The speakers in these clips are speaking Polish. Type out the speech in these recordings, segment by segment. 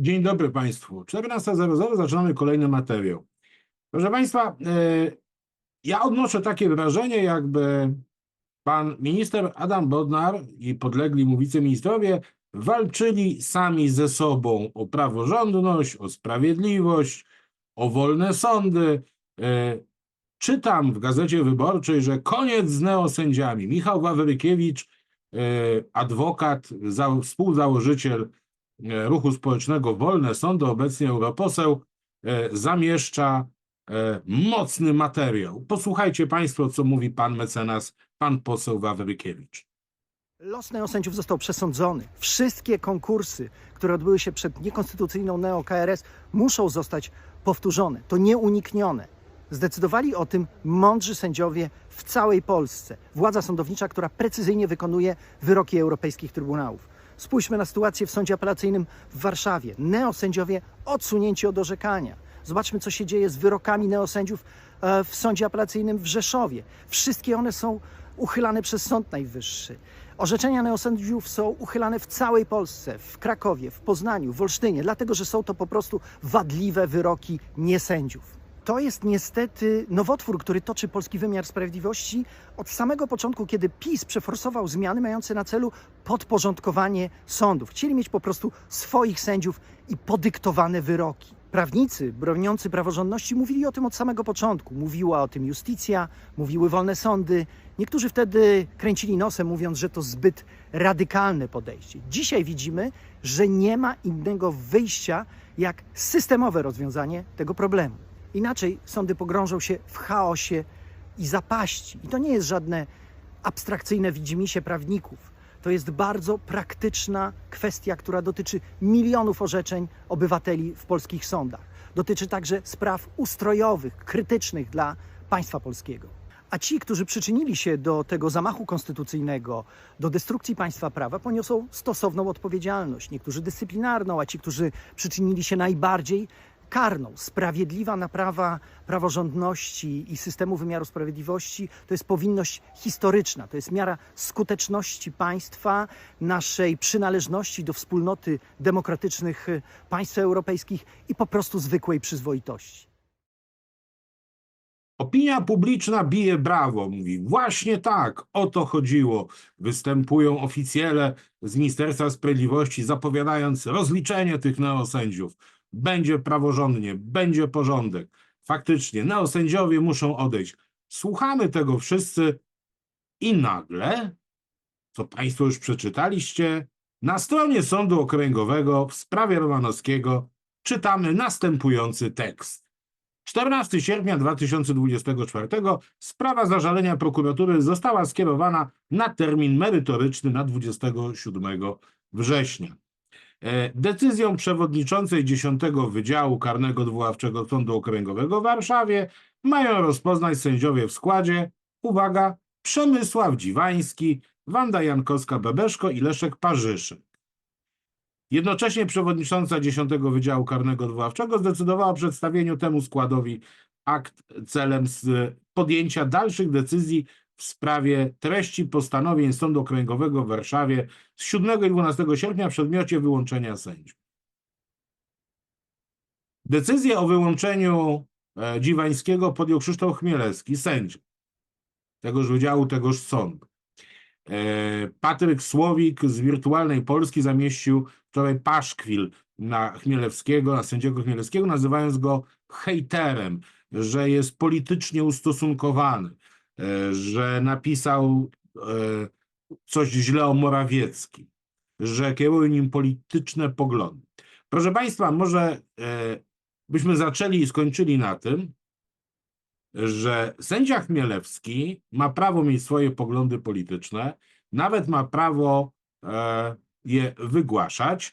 Dzień dobry Państwu. 14.00 zaczynamy kolejny materiał. Proszę Państwa, e, ja odnoszę takie wrażenie, jakby pan minister Adam Bodnar i podlegli mu wiceministrowie walczyli sami ze sobą o praworządność, o sprawiedliwość, o wolne sądy. E, Czytam w Gazecie Wyborczej, że koniec z neosędziami. Michał Wawrykiewicz, e, adwokat, za- współzałożyciel ruchu społecznego Wolne Sądy, obecnie europoseł, e, zamieszcza e, mocny materiał. Posłuchajcie Państwo, co mówi pan mecenas, pan poseł Wawrykiewicz. Los neosędziów został przesądzony. Wszystkie konkursy, które odbyły się przed niekonstytucyjną neo-KRS, muszą zostać powtórzone. To nieuniknione. Zdecydowali o tym mądrzy sędziowie w całej Polsce. Władza sądownicza, która precyzyjnie wykonuje wyroki europejskich trybunałów. Spójrzmy na sytuację w sądzie apelacyjnym w Warszawie. Neosędziowie odsunięci od orzekania. Zobaczmy, co się dzieje z wyrokami neosędziów e, w sądzie apelacyjnym w Rzeszowie. Wszystkie one są uchylane przez Sąd Najwyższy. Orzeczenia neosędziów są uchylane w całej Polsce, w Krakowie, w Poznaniu, w Olsztynie, dlatego że są to po prostu wadliwe wyroki niesędziów. To jest niestety nowotwór, który toczy polski wymiar sprawiedliwości od samego początku, kiedy PiS przeforsował zmiany mające na celu podporządkowanie sądów. Chcieli mieć po prostu swoich sędziów i podyktowane wyroki. Prawnicy broniący praworządności mówili o tym od samego początku. Mówiła o tym justicja, mówiły wolne sądy. Niektórzy wtedy kręcili nosem, mówiąc, że to zbyt radykalne podejście. Dzisiaj widzimy, że nie ma innego wyjścia jak systemowe rozwiązanie tego problemu. Inaczej sądy pogrążą się w chaosie i zapaści. I to nie jest żadne abstrakcyjne widzimisię prawników. To jest bardzo praktyczna kwestia, która dotyczy milionów orzeczeń obywateli w polskich sądach. Dotyczy także spraw ustrojowych, krytycznych dla państwa polskiego. A ci, którzy przyczynili się do tego zamachu konstytucyjnego, do destrukcji państwa prawa, poniosą stosowną odpowiedzialność. Niektórzy dyscyplinarną, a ci, którzy przyczynili się najbardziej, karną. Sprawiedliwa naprawa praworządności i systemu wymiaru sprawiedliwości to jest powinność historyczna, to jest miara skuteczności państwa, naszej przynależności do wspólnoty demokratycznych państw europejskich i po prostu zwykłej przyzwoitości. Opinia publiczna bije brawo, mówi. Właśnie tak, o to chodziło. Występują oficjele z Ministerstwa Sprawiedliwości, zapowiadając rozliczenie tych neosędziów. Będzie praworządnie, będzie porządek. Faktycznie, neosędziowie muszą odejść. Słuchamy tego wszyscy i nagle, co Państwo już przeczytaliście, na stronie Sądu Okręgowego w sprawie Romanowskiego czytamy następujący tekst. 14 sierpnia 2024 sprawa zażalenia prokuratury została skierowana na termin merytoryczny na 27 września. E, Decyzją przewodniczącej 10 Wydziału Karnego Odwoławczego Sądu Okręgowego w Warszawie mają rozpoznać sędziowie w składzie, uwaga, Przemysław Dziwański, Wanda Jankowska-Bebeszko i Leszek Parzyszek. Jednocześnie przewodnicząca 10 Wydziału Karnego Odwoławczego zdecydowała o przedstawieniu temu składowi akt celem podjęcia dalszych decyzji w sprawie treści postanowień Sądu Okręgowego w Warszawie z 7 i 12 sierpnia w przedmiocie wyłączenia sędziów. Decyzję o wyłączeniu e, Dziwańskiego podjął Krzysztof Chmielewski, sędzia tegoż wydziału, tegoż sądu. E, Patryk Słowik z Wirtualnej Polski zamieścił wczoraj paszkwil na Chmielewskiego, na sędziego Chmielewskiego, nazywając go hejterem, że jest politycznie ustosunkowany, że napisał e, coś źle o Morawieckim, że kierują nim polityczne poglądy. Proszę Państwa, może e, byśmy zaczęli i skończyli na tym, że sędzia Chmielewski ma prawo mieć swoje poglądy polityczne, nawet ma prawo e, je wygłaszać,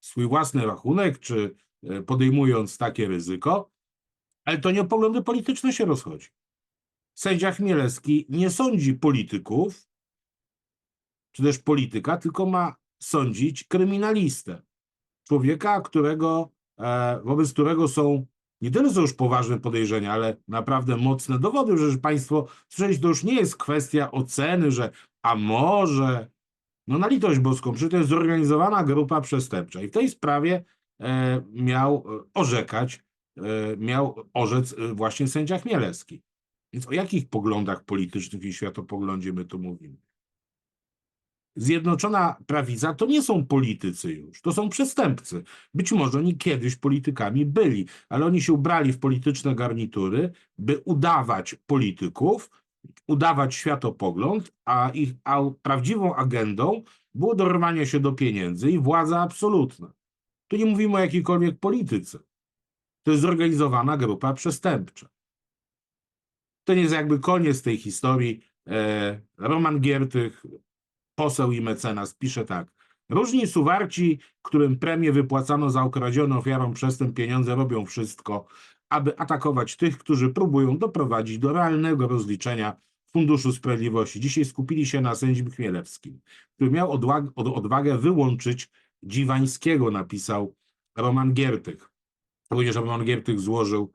swój własny rachunek, czy e, podejmując takie ryzyko, ale to nie o poglądy polityczne się rozchodzi. Sędzia Chmielewski nie sądzi polityków, czy też polityka, tylko ma sądzić kryminalistę. Człowieka, którego, e, wobec którego są nie tyle są już poważne podejrzenia, ale naprawdę mocne dowody, że Państwo słyszeli, to już nie jest kwestia oceny, że a może, no na litość boską, przecież to jest zorganizowana grupa przestępcza i w tej sprawie e, miał e, orzekać, e, miał orzec e, właśnie sędzia Chmielewski. Więc o jakich poglądach politycznych i światopoglądzie my tu mówimy? Zjednoczona Prawica to nie są politycy już, to są przestępcy. Być może oni kiedyś politykami byli, ale oni się ubrali w polityczne garnitury, by udawać polityków, udawać światopogląd, a ich a prawdziwą agendą było dorwanie się do pieniędzy i władza absolutna. Tu nie mówimy o jakiejkolwiek polityce. To jest zorganizowana grupa przestępcza. To nie jest jakby koniec tej historii. E, Roman Giertych, poseł i mecenas, pisze tak. Różni suwarci, którym premię wypłacano za okradzione ofiarom przestępstw pieniądze, robią wszystko, aby atakować tych, którzy próbują doprowadzić do realnego rozliczenia Funduszu Sprawiedliwości. Dzisiaj skupili się na sędzim Chmielewskim, który miał odwag- od- odwagę wyłączyć Dziwańskiego, napisał Roman Giertych. Również Roman Giertych złożył,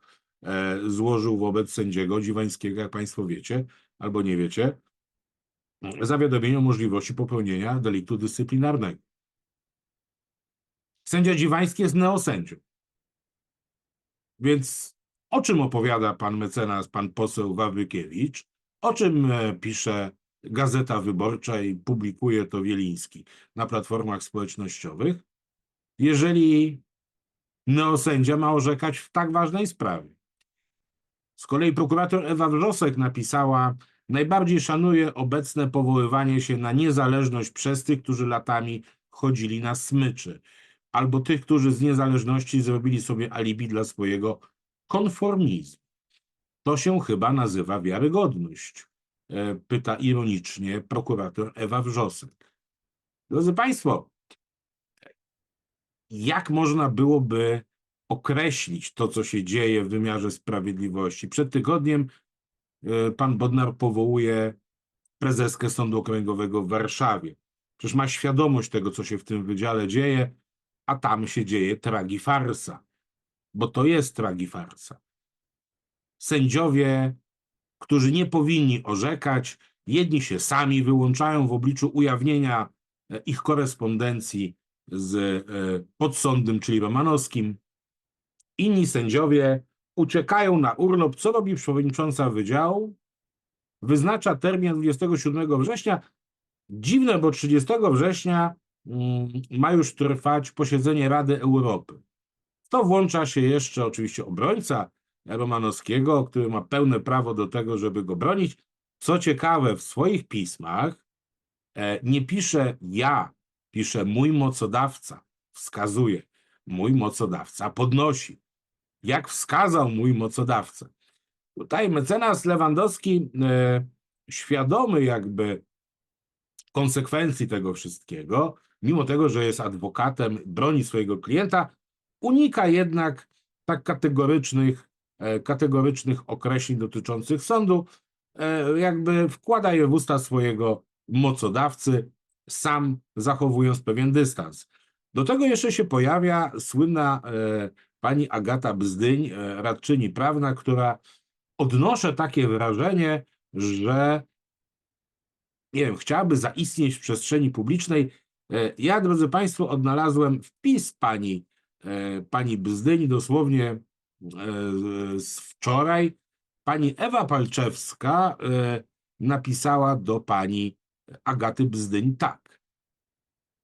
złożył wobec sędziego Dziwańskiego, jak Państwo wiecie, albo nie wiecie, zawiadomienie o możliwości popełnienia deliktu dyscyplinarnego. Sędzia Dziwański jest neosędzią. Więc o czym opowiada pan mecenas, pan poseł Wawrykiewicz, o czym e, pisze Gazeta Wyborcza i publikuje to Wieliński na platformach społecznościowych, jeżeli neosędzia ma orzekać w tak ważnej sprawie. Z kolei prokurator Ewa Wrzosek napisała, najbardziej szanuję obecne powoływanie się na niezależność przez tych, którzy latami chodzili na smyczy, albo tych, którzy z niezależności zrobili sobie alibi dla swojego konformizmu. To się chyba nazywa wiarygodność, e, pyta ironicznie prokurator Ewa Wrzosek. Drodzy Państwo, jak można byłoby określić to, co się dzieje w wymiarze sprawiedliwości? Przed tygodniem e, pan Bodnar powołuje prezeskę Sądu Okręgowego w Warszawie. Przecież ma świadomość tego, co się w tym wydziale dzieje, a tam się dzieje tragifarsa, bo to jest tragifarsa. Sędziowie, którzy nie powinni orzekać, jedni się sami wyłączają w obliczu ujawnienia e, ich korespondencji z e, podsądem, czyli Romanowskim. Inni sędziowie uciekają na urlop. Co robi przewodnicząca wydziału? Wyznacza termin 27 września. Dziwne, bo 30 września mm, ma już trwać posiedzenie Rady Europy. To włącza się jeszcze oczywiście obrońca Romanowskiego, który ma pełne prawo do tego, żeby go bronić. Co ciekawe, w swoich pismach e, nie pisze ja, pisze mój mocodawca, wskazuje. Mój mocodawca podnosi. Jak wskazał mój mocodawca. Tutaj mecenas Lewandowski, e, świadomy jakby konsekwencji tego wszystkiego, mimo tego, że jest adwokatem, broni swojego klienta, unika jednak tak kategorycznych, e, kategorycznych określeń dotyczących sądu, e, jakby wkłada je w usta swojego mocodawcy, sam zachowując pewien dystans. Do tego jeszcze się pojawia słynna pani Agata Bzdyń, e, radczyni prawna, która odnoszę takie wrażenie, że nie wiem, chciałaby zaistnieć w przestrzeni publicznej. E, Ja, drodzy Państwo, odnalazłem wpis pani, e, pani Bzdyni dosłownie z wczoraj. Pani Ewa Palczewska napisała do pani Agaty Bzdyń tak.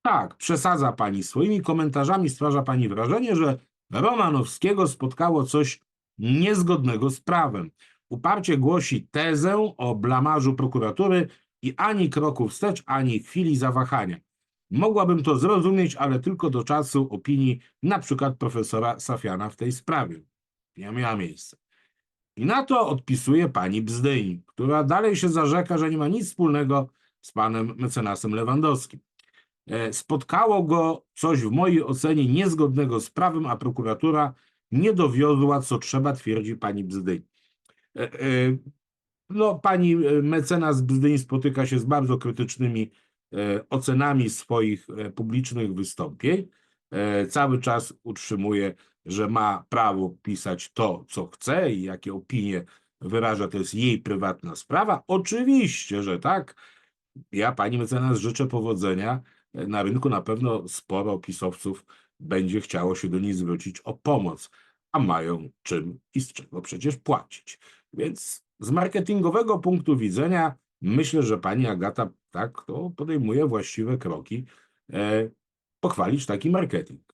Tak, przesadza pani swoimi komentarzami, stwarza pani wrażenie, że Romanowskiego spotkało coś niezgodnego z prawem. Uparcie głosi tezę o blamarzu prokuratury i ani kroku wstecz, ani chwili zawahania. Mogłabym to zrozumieć, ale tylko do czasu opinii na przykład profesora Safiana w tej sprawie. Nie miała miejsca. I na to odpisuje pani Bzdyń, która dalej się zarzeka, że nie ma nic wspólnego z panem mecenasem Lewandowskim. E, Spotkało go coś w mojej ocenie niezgodnego z prawem, a prokuratura nie dowiozła, co trzeba, twierdzi pani Bzdyń. E, e, No, pani mecenas Bzdyń spotyka się z bardzo krytycznymi ocenami swoich publicznych wystąpień. Cały czas utrzymuje, że ma prawo pisać to, co chce i jakie opinie wyraża, to jest jej prywatna sprawa. Oczywiście, że tak. Ja pani mecenas życzę powodzenia. Na rynku na pewno sporo pisowców będzie chciało się do niej zwrócić o pomoc, a mają czym i z czego przecież płacić. Więc z marketingowego punktu widzenia myślę, że pani Agata tak to podejmuje właściwe kroki, e, pochwalić taki marketing.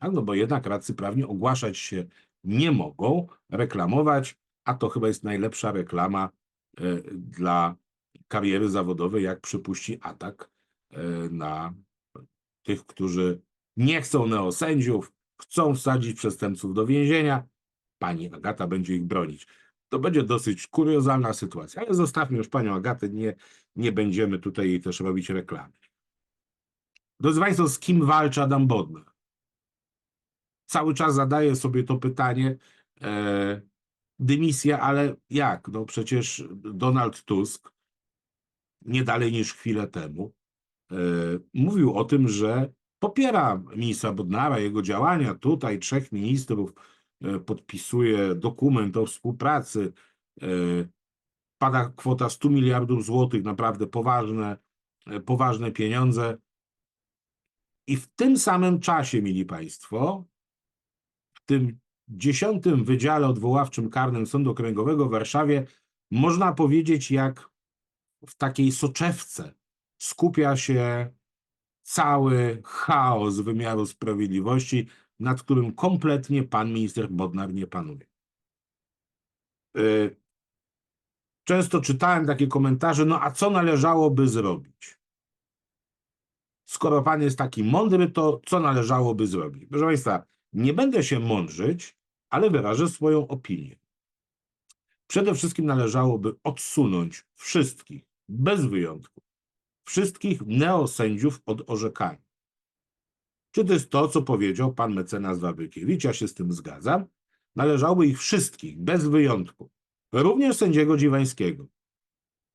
Tak? No bo jednak radcy prawni ogłaszać się nie mogą, reklamować, a to chyba jest najlepsza reklama e, dla kariery zawodowej, jak przypuści atak na tych, którzy nie chcą neosędziów, chcą wsadzić przestępców do więzienia. Pani Agata będzie ich bronić. To będzie dosyć kuriozalna sytuacja, ale zostawmy już panią Agatę, nie, nie będziemy tutaj jej też robić reklamy. Drodzy Państwo, z kim walczy Adam Bodnar? Cały czas zadaję sobie to pytanie. E, dymisja, ale jak? No przecież Donald Tusk nie dalej niż chwilę temu e, mówił o tym, że popiera ministra Bodnara, jego działania. Tutaj trzech ministrów e, podpisuje dokument o współpracy. E, pada kwota 100 miliardów złotych, naprawdę poważne, e, poważne pieniądze. I w tym samym czasie, mili Państwo, w tym dziesiątym Wydziale Odwoławczym Karnym Sądu Okręgowego w Warszawie, można powiedzieć, jak w takiej soczewce skupia się cały chaos wymiaru sprawiedliwości, nad którym kompletnie pan minister Bodnar nie panuje. Y, Często czytałem takie komentarze, no a co należałoby zrobić? Skoro pan jest taki mądry, to co należałoby zrobić? Proszę Państwa, nie będę się mądrzyć, ale wyrażę swoją opinię. Przede wszystkim należałoby odsunąć wszystkich, bez wyjątku, wszystkich neosędziów od orzekania. Czy to jest to, co powiedział pan mecenas Wawrykiewicz? Ja się z tym zgadzam. Należałoby ich wszystkich, bez wyjątku, również sędziego Dziwańskiego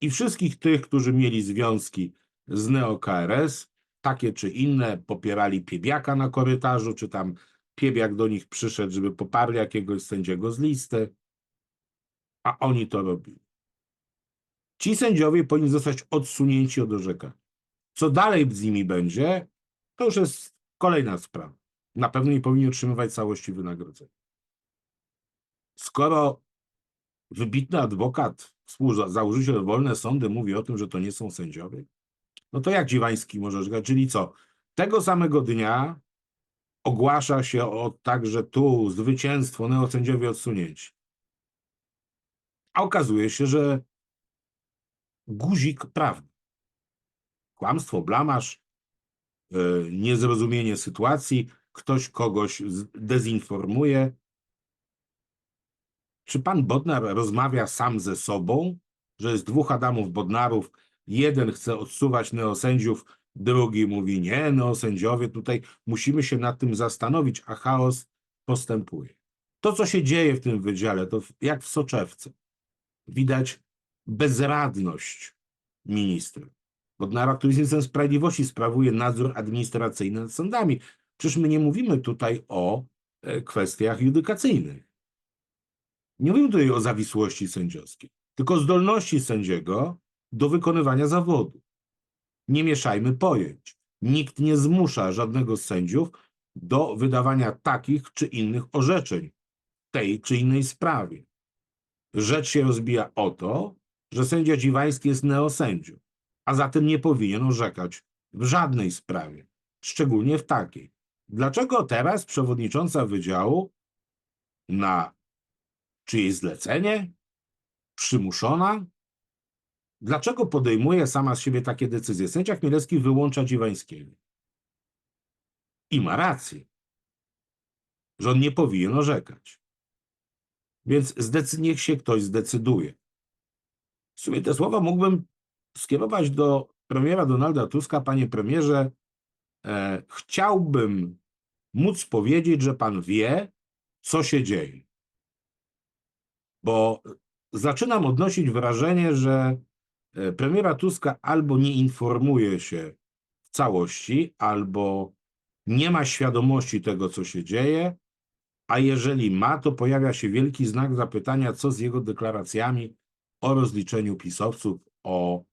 i wszystkich tych, którzy mieli związki z neo-KRS, takie czy inne, popierali Piebiaka na korytarzu, czy tam Piebiak do nich przyszedł, żeby poparli jakiegoś sędziego z listy, a oni to robili. Ci sędziowie powinni zostać odsunięci od orzekania. Co dalej z nimi będzie, to już jest kolejna sprawa. Na pewno nie powinni otrzymywać całości wynagrodzenia. Skoro wybitny adwokat, współzałożyciel Wolne Sądy mówi o tym, że to nie są sędziowie, no to jak Dziwański może orzekać? Czyli co? Tego samego dnia ogłasza się o także tu zwycięstwo, neosędziowie odsunięci. A okazuje się, że guzik prawny. Kłamstwo, blamaż, yy, niezrozumienie sytuacji, ktoś kogoś dezinformuje. Czy pan Bodnar rozmawia sam ze sobą, że jest dwóch Adamów Bodnarów, jeden chce odsuwać neosędziów, drugi mówi nie, neosędziowie, tutaj musimy się nad tym zastanowić, a chaos postępuje. To, co się dzieje w tym wydziale, to jak w soczewce. Widać bezradność ministra. Bodnara, który jest ministrem sprawiedliwości, sprawuje nadzór administracyjny nad sądami. Przecież my nie mówimy tutaj o e, kwestiach judykacyjnych. Nie mówimy tutaj o zawisłości sędziowskiej, tylko o zdolności sędziego do wykonywania zawodu. Nie mieszajmy pojęć. Nikt nie zmusza żadnego z sędziów do wydawania takich czy innych orzeczeń w tej czy innej sprawie. Rzecz się rozbija o to, że sędzia Dziwański jest neosędzią, a zatem nie powinien orzekać w żadnej sprawie, szczególnie w takiej. Dlaczego teraz przewodnicząca wydziału na czyjeś zlecenie, przymuszona, dlaczego podejmuje sama z siebie takie decyzje? Sędzia Chmielewski wyłącza Dziwańskiego. I ma rację, że on nie powinien orzekać. Więc niech się ktoś zdecyduje. W sumie te słowa mógłbym skierować do premiera Donalda Tuska. Panie premierze, e, chciałbym móc powiedzieć, że pan wie, co się dzieje. Bo zaczynam odnosić wrażenie, że e, premiera Tuska albo nie informuje się w całości, albo nie ma świadomości tego, co się dzieje, a jeżeli ma, to pojawia się wielki znak zapytania, co z jego deklaracjami o rozliczeniu pisowców, o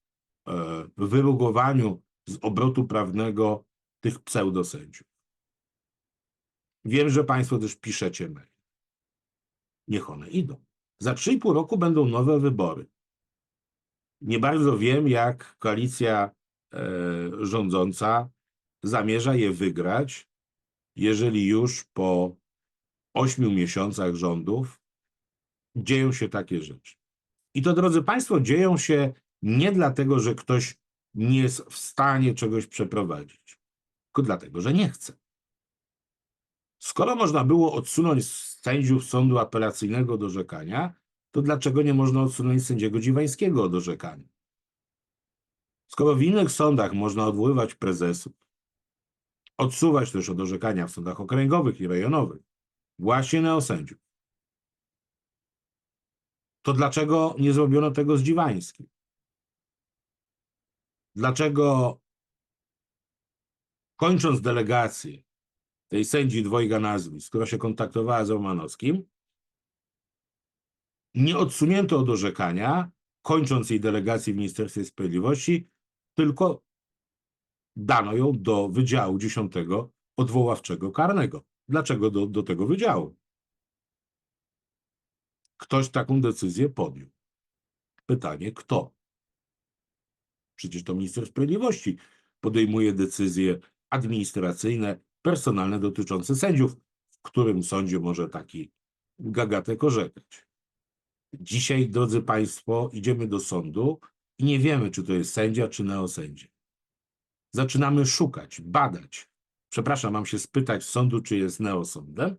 e, wyrugowaniu z obrotu prawnego tych pseudosędziów. Wiem, że Państwo też piszecie mail. Niech one idą. Za 3,5 roku będą nowe wybory. Nie bardzo wiem, jak koalicja e, rządząca zamierza je wygrać, jeżeli już po ośmiu miesiącach rządów dzieją się takie rzeczy. I to, drodzy Państwo, dzieją się nie dlatego, że ktoś nie jest w stanie czegoś przeprowadzić, tylko dlatego, że nie chce. Skoro można było odsunąć sędziów sądu apelacyjnego do orzekania, to dlaczego nie można odsunąć sędziego Dziwańskiego od orzekania? Skoro w innych sądach można odwoływać prezesów, odsuwać też od orzekania w sądach okręgowych i rejonowych właśnie neosędziów, to dlaczego nie zrobiono tego z Dziwańskim? Dlaczego kończąc delegację tej sędzi dwojga nazwisk, która się kontaktowała z Romanowskim, nie odsunięto od orzekania, kończąc jej delegację w Ministerstwie Sprawiedliwości, tylko dano ją do Wydziału 10 Odwoławczego Karnego. Dlaczego do, do tego wydziału? Ktoś taką decyzję podjął. Pytanie, kto? Przecież to minister sprawiedliwości podejmuje decyzje administracyjne, personalne dotyczące sędziów, w którym sądzie może taki gagatek orzekać. Dzisiaj, drodzy Państwo, idziemy do sądu i nie wiemy, czy to jest sędzia, czy neosędzia. Zaczynamy szukać, badać. Przepraszam, mam się spytać sądu, czy jest neosądem?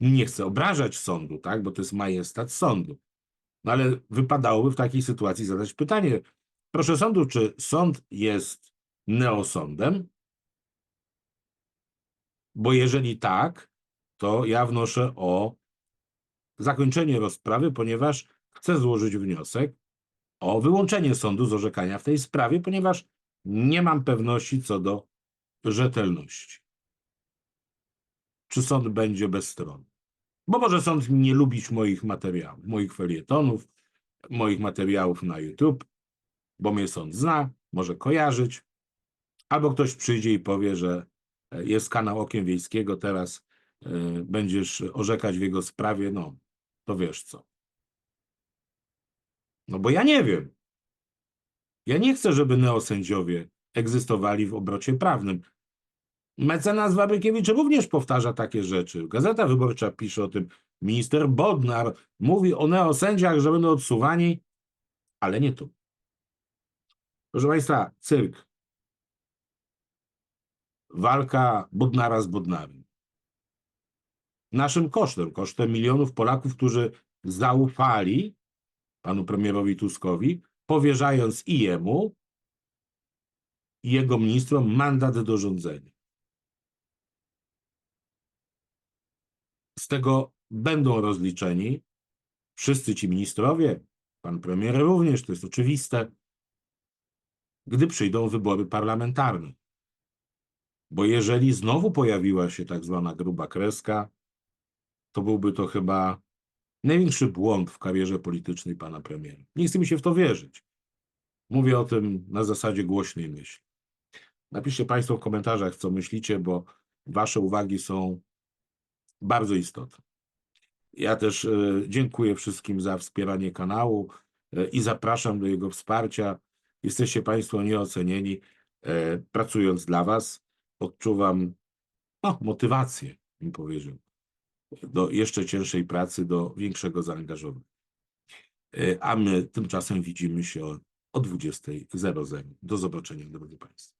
Nie chcę obrażać sądu, tak, bo to jest majestat sądu. No ale wypadałoby w takiej sytuacji zadać pytanie, proszę sądu, czy sąd jest neosądem? Bo jeżeli tak, to ja wnoszę o zakończenie rozprawy, ponieważ chcę złożyć wniosek o wyłączenie sądu z orzekania w tej sprawie, ponieważ nie mam pewności co do rzetelności. Czy sąd będzie bezstronny? Bo może sąd nie lubić moich materiałów, moich felietonów, moich materiałów na YouTube, bo mnie sąd zna, może kojarzyć, albo ktoś przyjdzie i powie, że e, jest kanał Okiem Wiejskiego, teraz e, będziesz orzekać w jego sprawie, no to wiesz co. No bo ja nie wiem. Ja nie chcę, żeby neosędziowie egzystowali w obrocie prawnym. Mecenas Wabrykiewicz również powtarza takie rzeczy. Gazeta Wyborcza pisze o tym. Minister Bodnar mówi o neosędziach, że będą odsuwani, ale nie tu. Proszę Państwa, cyrk. Walka Bodnara z Bodnarem. Naszym kosztem, kosztem milionów Polaków, którzy zaufali panu premierowi Tuskowi, powierzając i jemu, i jego ministrom mandat do rządzenia. Z tego będą rozliczeni wszyscy ci ministrowie, pan premier również, to jest oczywiste, gdy przyjdą wybory parlamentarne. Bo jeżeli znowu pojawiła się tak zwana gruba kreska, to byłby to chyba największy błąd w karierze politycznej pana premiera. Nie chce mi się w to wierzyć. Mówię o tym na zasadzie głośnej myśli. Napiszcie Państwo w komentarzach, co myślicie, bo Wasze uwagi są bardzo istotne. Ja też e, dziękuję wszystkim za wspieranie kanału e, i zapraszam do jego wsparcia. Jesteście Państwo nieocenieni. E, Pracując dla Was, odczuwam no, motywację, bym powiedział, do jeszcze cięższej pracy, do większego zaangażowania. A my tymczasem widzimy się o 20.00. Do zobaczenia, drodzy Państwo.